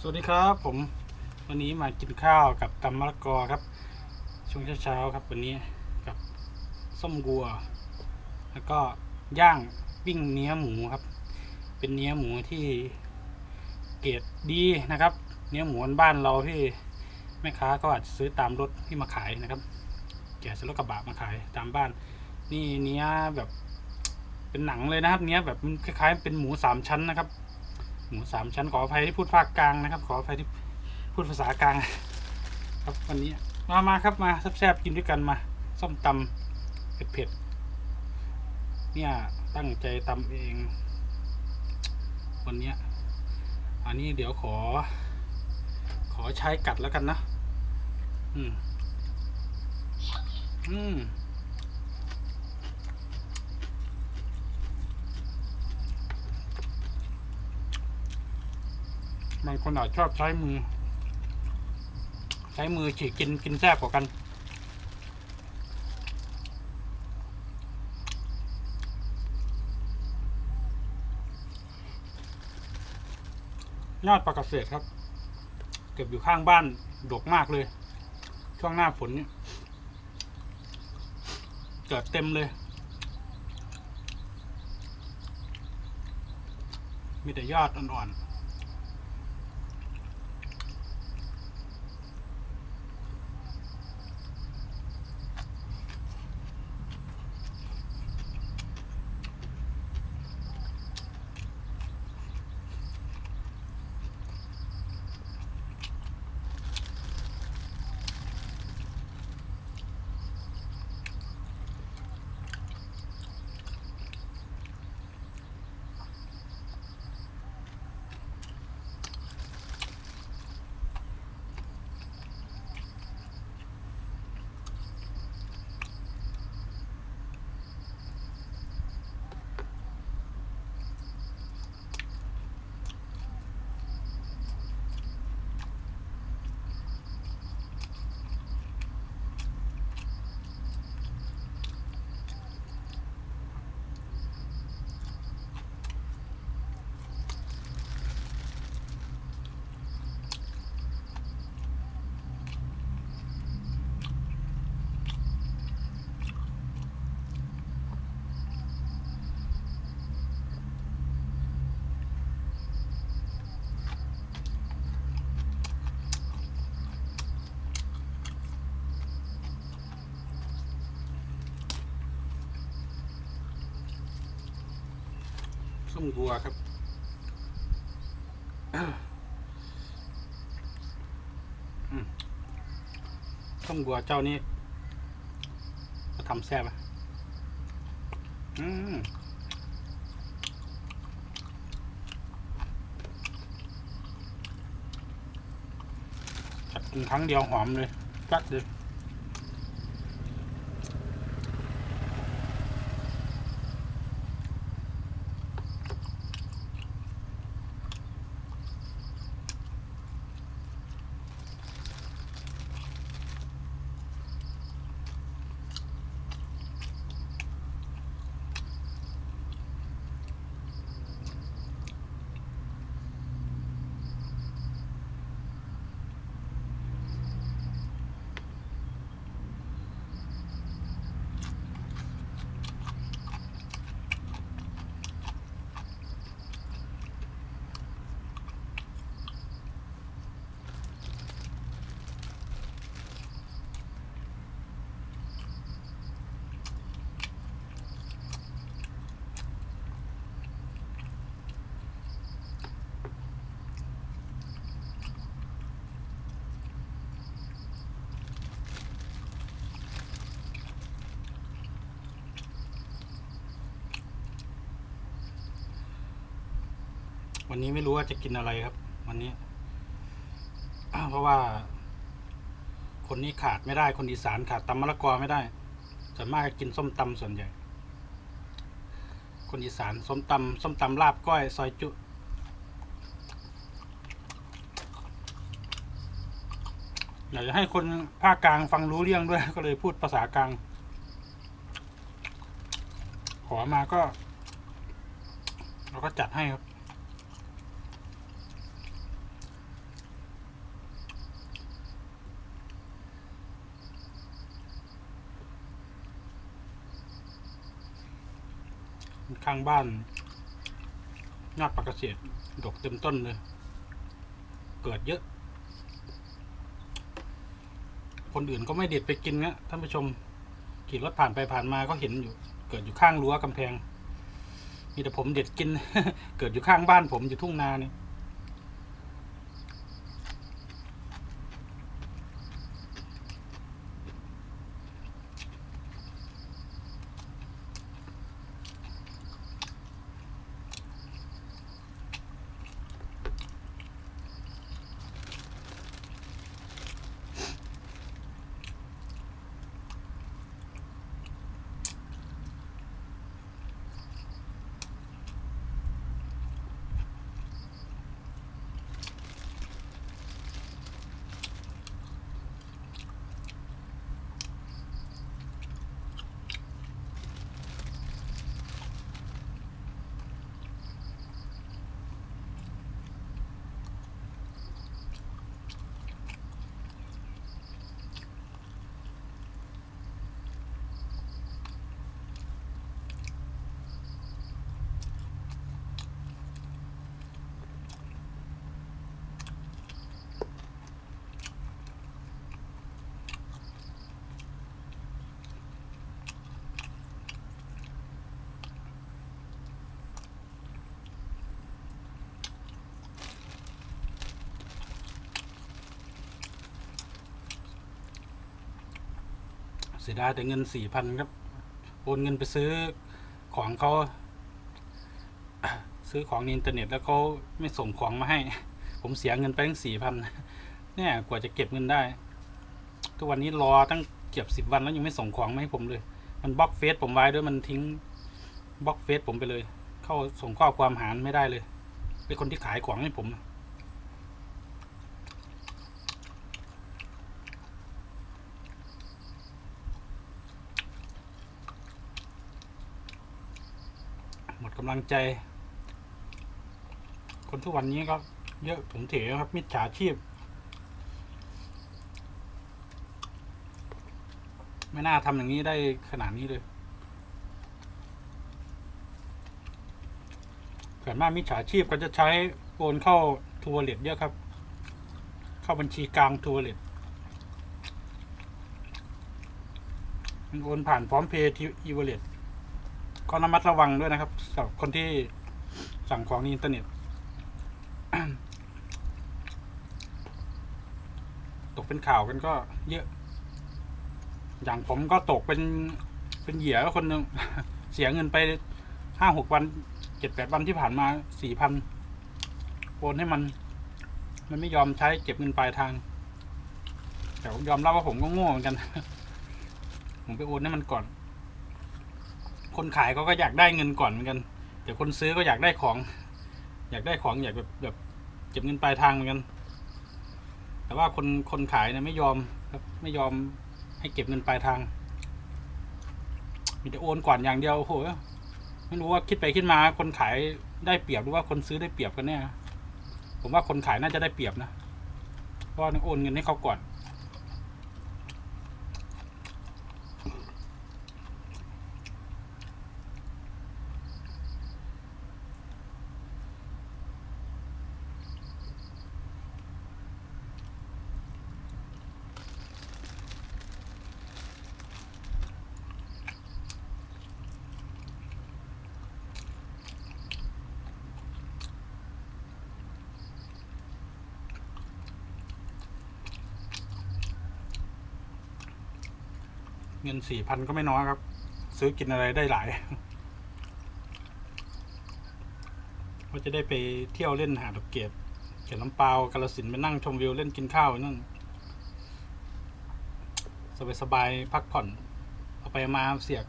สวัสดีครับผมวันนี้มากินข้าวกับตำมะละกอครับ ช่วงเช้าๆครับ วันนี้กับส้มกัว แล้วก็ย่างปิ้งเนื้อหมูครับ เป็นเนื้อหมูที่เกรดดีนะครับ เนื้อหมูบ้านเราที่แม่ค้าก็อาจจะซื้อตามรถที่มาขายนะครับแกะใส่รถกระบะมาขายตามบ้าน นี่เนื้อแบบเป็นหนังเลยนะครับ เนื้อแบบคล้ายๆเป็นหมูสามชั้นนะครับ หมูสามชั้นขออภัยที่พูดภาคกลางนะครับ ขออภัยที่พูดภาษากลาง ครับวันนี้มามาครับมาแซ่บๆกินด้วยกันมาส้มตำเผ็ดๆเนี่ยตั้งใจตำเอง วันเนี้ยอันนี้เดี๋ยวขอ ขอใช้กัดแล้วกันนะอืมอืม บางคนอาจชอบใช้มือ ใช้มือฉีกกินกินแซ่บกว่ากัน ยอดปลากระเสดครับ เก็บอยู่ข้างบ้านดกมากเลย ช่วงหน้าฝนเนี่ยเกิดเต็มเลย มีแต่ยอดอ่อนๆ ส้มบัวครับอืมส้มบัวเจ้านี้ก็ทำแซ่บอะอืมจัดกินครั้งเดียวหอมเลยจัดเลย วันนี้ไม่รู้ว่าจะกินอะไรครับ วันนี้ เพราะว่า คนนี้ขาดไม่ได้คนอีสานขาดตำมะละกอไม่ได้ส่วนมากกินส้มตำส่วนใหญ่ คนอีสานส้มตำส้มตำลาบก้อย ซอยจุอยากจะให้คนภาคกลางฟังรู้เรื่องด้วย ก็เลยพูดภาษากลาง ขอมาก็ เราก็จัดให้ครับ ข้างบ้านยอดปากเกษตรดกเต็มต้นเลย เกิดเยอะ คนอื่นก็ไม่เด็ดไปกินนะท่านผู้ชมขี่รถผ่านไปผ่านมาก็เห็นอยู่ เกิดอยู่ข้างรั้วกำแพง มีแต่ผมเด็ดกิน เกิดอยู่ข้างบ้านผมอยู่ทุ่งนาเนี่ย สียดายแต่เงินสี่พันครับ โอนเงินไปซื้อของเขาซื้อของในอินเทอร์เน็ตแล้วเขาไม่ส่งของมาให้ ผมเสียเงินไปตั้งสี่พันเนี่ยกว่าจะเก็บเงินได้ ทุกวันนี้รอตั้งเกือบสิบวันแล้วยังไม่ส่งของมาให้ผมเลย มันบล็อกเฟซผมไว้ด้วยมันทิ้งบล็อกเฟซผมไปเลย เข้าส่งข้อความหาไม่ได้เลยเป็นคนที่ขายของให้ผมหม กำลังใจ คนทุกวันนี้ก็เยอะผมเถครับ มิจฉาชีพ ไม่น่าทำอย่างนี้ได้ขนาดนี้เลยเกิดมากมิจฉาชีพก็จะใช้โอนเข้าทัวร์เลตเยอะครับ เข้าบัญชีกลางทัวร์เลตมันโอนผ่านพร้อมเพย์ที่อีเวเลต ก็ระมัดระวังด้วยนะครับสำหรับคนที่สั่งของในอินเทอร์เน็ต ตกเป็นข่าวกันก็เยอะ อย่างผมก็ตกเป็นเป็นเหยื่อคนหนึ่งเสียเงินไปห้าหกวันเจ็ดแปดวันที่ผ่านมาสี่พันโอนให้มัน มันไม่ยอมใช้เก็บเงินปลายทาง แต่ผมยอมรับว่าผมก็โง่เหมือนกัน ผมไปโอนให้มันก่อน คนขายเขาก็อยากได้เงินก่อนเหมือนกันแต่คนซื้อก็อยากได้ของ อยากได้ของอยากแบบแบบเก็บเงินปลายทางเหมือนกัน แต่ว่าคนคนขายเนี่ยไม่ยอมครับไม่ยอมให้เก็บเงินปลายทาง มีแต่โอนก่อนอย่างเดียวโอ้โหไม่รู้ว่าคิดไปคิดมา คนขายได้เปรียบหรือว่าคนซื้อได้เปรียบกันแน่ผมว่าคนขายน่าจะได้เปรียบนะเพราะโอนเงินให้เขาก่อน เงินสี่พันก็ไม่น้อยครับ ซื้อกินอะไรได้หลายก็จะได้ไปเที่ยวเล่นหาดอกเกตเขียนลำปาวกาลสินธุ์ไปนั่งชมวิวเล่นกินข้าวนั่นสบายสบายๆพักผ่อนเอาไปมาเสียก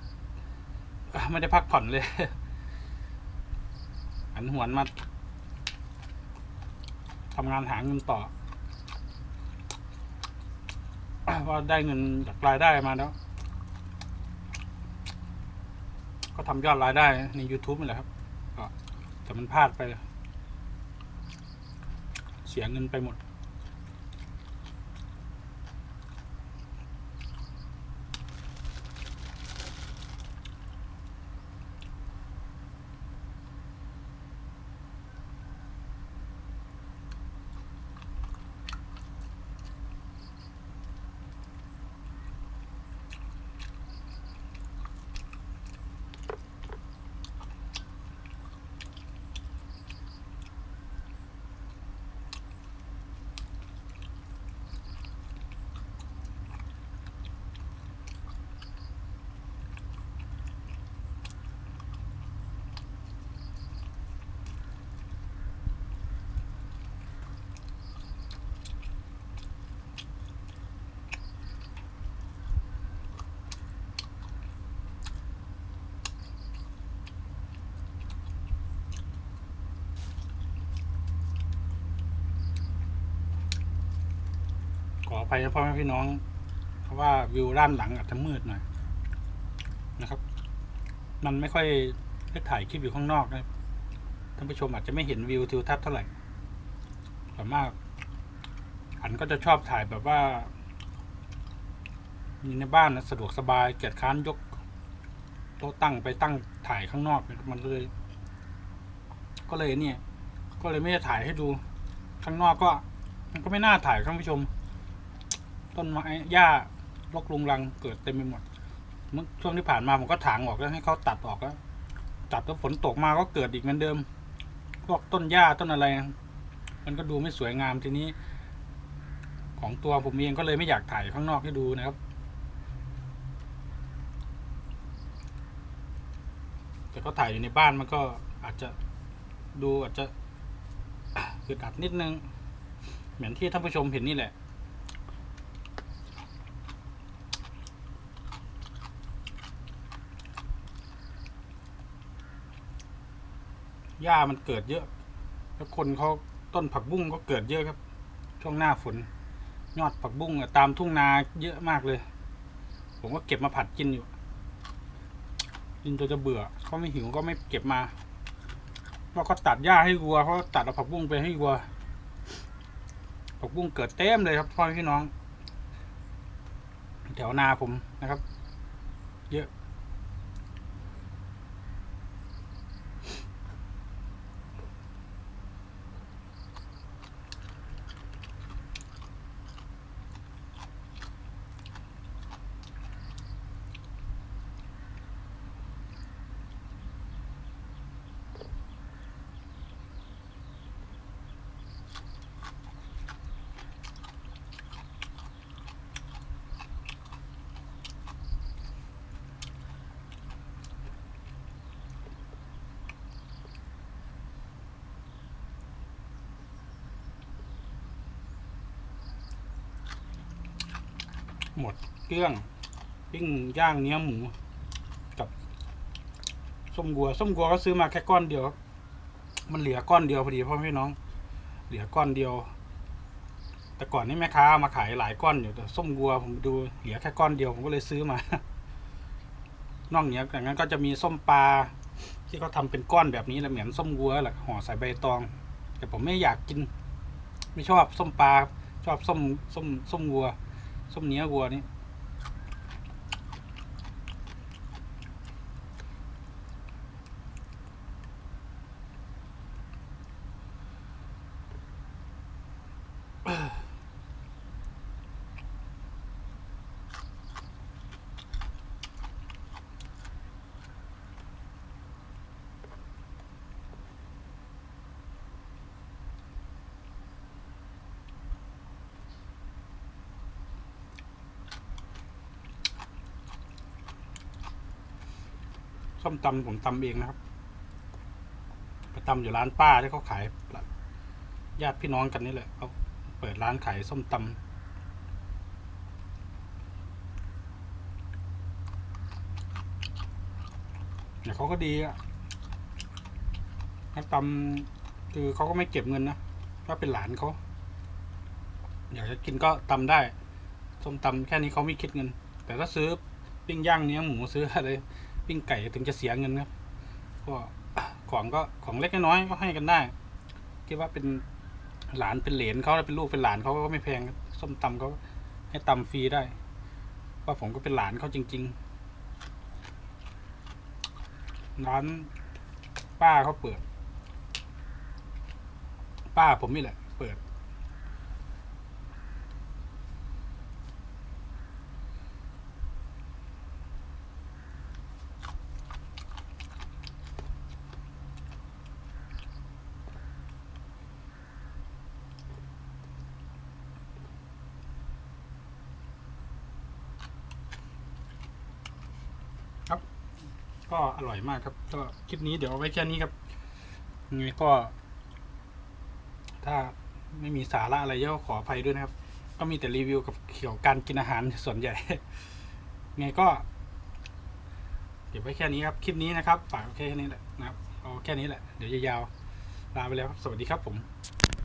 ไม่ได้พักผ่อนเลยหันหวนมาทำงานหาเงินต่อว่าได้เงินจากรายได้มาแล้ว ก็ทำยอดรายได้ใน YouTube นี่แหละครับก็แต่มันพลาดไป เสียเงินไปหมด ขอไปนะพ่อแม่พี่น้อง เพราะว่าวิวด้านหลังอาจจะมืดหน่อยนะครับ มันไม่ค่อยได้ถ่ายคลิปอยู่ข้างนอกนะท่านผู้ชมอาจจะไม่เห็นวิวทิวทัศน์เท่าไหร่ส่วนมากอันก็จะชอบถ่ายแบบว่ามีในบ้านนะสะดวกสบายเกียรค้านยกโต๊ะตั้งไปตั้งถ่ายข้างนอกมันเลย ก็เลยเนี่ย ก็เลยไม่ได้ถ่ายให้ดู ข้างนอกก็ มันก็ไม่น่าถ่ายท่านผู้ชม ต้นไม้หญ้ารกรุงรังเกิดเต็มไปหมด เมื่อช่วงที่ผ่านมาผมก็ถางออกแล้วให้เขาตัดออกแล้วตัดแล้วฝนตกมาก็เกิดอีกเหมือนเดิม พวกต้นหญ้าต้นอะไร มันก็ดูไม่สวยงามทีนี้ ของตัวผมเองก็เลยไม่อยากถ่ายข้างนอกให้ดูนะครับ แต่ก็ถ่ายอยู่ในบ้านมันก็อาจจะดูอาจจะอึดอัดนิดนึง เหมือนที่ท่านผู้ชมเห็นนี่แหละ หญ้ามันเกิดเยอะ แล้วคนเขาต้นผักบุ้งก็เกิดเยอะครับ ช่วงหน้าฝน ยอดผักบุ้งตามทุ่งนาเยอะมากเลย ผมก็เก็บมาผัดกินอยู่ กินจนจะเบื่อเขาไม่หิวก็ไม่เก็บมาเราก็ตัดหญ้าให้วัวเขาตัดเอาผักบุ้งไปให้วัวผักบุ้งเกิดเต็มเลยครับพ่อพี่น้อง แถวนาผมนะครับ เยอะ หมดเกลี้ยงปิ้งย่างเนื้อหมู กับส้มกัว ส้มกัวก็ซื้อมาแค่ก้อนเดียว มันเหลือก้อนเดียวพอดีพ่อพี่น้อง เหลือก้อนเดียว แต่ก่อนนี่แม่ค้ามาขายหลายก้อนอยู่แต่ส้มกัวผมดูเหลือแค่ก้อนเดียวผมก็เลยซื้อมานอกเหนือจากนั้นก็จะมีส้มปลาที่เขาทำเป็นก้อนแบบนี้แหละเหมือนส้มกัวแหละห่อใส่ใบตอง แต่ผมไม่อยากกิน ไม่ชอบส้มปลาชอบส้มส้มส้มวัว ส้มเนื้อวัวนี่ ส้มตำผมตำเองนะครับไปตำอยู่ร้านป้าที่เขาขายญาติพี่น้องกันนี่แหละเขาเปิดร้านขายส้มตำเนี่ยเขาก็ดีอะถ้าตำคือเขาก็ไม่เก็บเงินนะถ้าเป็นหลานเขาอยากจะกินก็ตำได้ส้มตำแค่นี้เขาไม่คิดเงิน แต่ถ้าซื้อปิ้งย่างเนื้อหมูซื้ออะไร ปิ้งไก่ถึงจะเสียเงินครับก็ของก็ของเล็กน้อยก็ให้กันได้คิดว่าเป็นหลานเป็นเหลนเขาเป็นลูกเป็นหลานเขาก็ไม่แพงส้มตำเขาให้ตำฟรีได้ว่าผมก็เป็นหลานเขาจริง ๆ ร้านป้าเขาเปิด ป้าผมนี่แหละ เปิด ก็อร่อยมากครับ ก็คลิปนี้เดี๋ยวเอาไว้แค่นี้ครับยังไงก็ ถ้าไม่มีสาระอะไรก็ขออภัยด้วยนะครับ ก็มีแต่รีวิวกับเกี่ยวกับการกินอาหารส่วนใหญ่ไงก็เก็บไว้แค่นี้ครับ คลิปนี้นะครับฝากแค่นี้แหละนะครับเอาแค่นี้แหละ เดี๋ยวยาวลาไปแล้วครับ สวัสดีครับผม